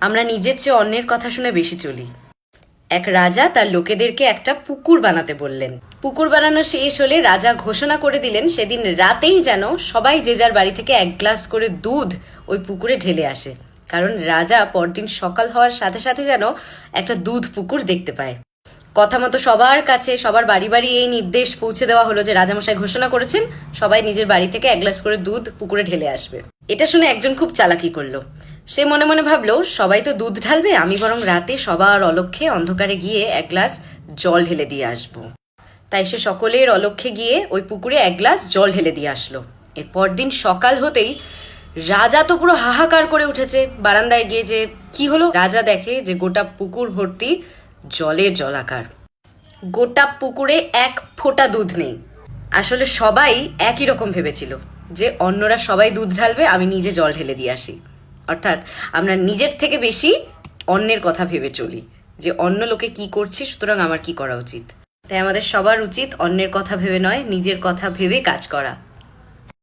আমরা নিজের চেয়ে অন্যের কথা শুনে বেশি চলি। এক রাজা তার লোকেদেরকে একটা পুকুর বানাতে বললেন। পুকুর বানানো শেষ হলে রাজা ঘোষণা করে দিলেন, সেদিন রাতেই যেন সবাই যে যার বাড়ি থেকে এক গ্লাস করে দুধ ওই পুকুরে ঢেলে আসে। কারণ রাজা পরদিন সকাল হওয়ার সাথে সাথে যেন একটা দুধ পুকুর দেখতে পায়। কথা মতো সবার কাছে, সবার বাড়ি বাড়ি এই নির্দেশ পৌঁছে দেওয়া হলো যে রাজামশাই ঘোষণা করেছেন, সবাই নিজের বাড়ি থেকে এক গ্লাস করে দুধ পুকুরে ঢেলে আসবে। এটা শুনে একজন খুব চালাকি করল। সে মনে মনে ভাবলো, সবাই তো দুধ ঢালবে, আমি বরং রাতে সবার অলক্ষ্যে অন্ধকারে গিয়ে এক গ্লাস জল ঢেলে দিয়ে আসব। তাই সে সকলের অলক্ষ্যে গিয়ে ওই পুকুরে এক গ্লাস জল ঢেলে দিয়ে আসলো। এরপর দিন সকাল হতেই রাজা তো পুরো হাহাকার করে উঠেছে। বারান্দায় গিয়ে যে কি হলো, রাজা দেখে যে গোটা পুকুর ভর্তি জলের জলাকার। গোটা পুকুরে এক ফোঁটা দুধ নেই। আসলে সবাই একই রকম ভেবেছিল যে অন্যরা সবাই দুধ ঢালবে, আমি নিজে জল ঢেলে দিয়ে আসি। অর্থাৎ আমরা নিজের থেকে বেশি অন্যের কথা ভেবে চলি, যে অন্য লোকে কি করছে, সুতরাং আমার কি করা উচিত? তাই আমাদের সবার উচিত অন্যের কথা ভেবে নয়, নিজের কথা ভেবে কাজ করা।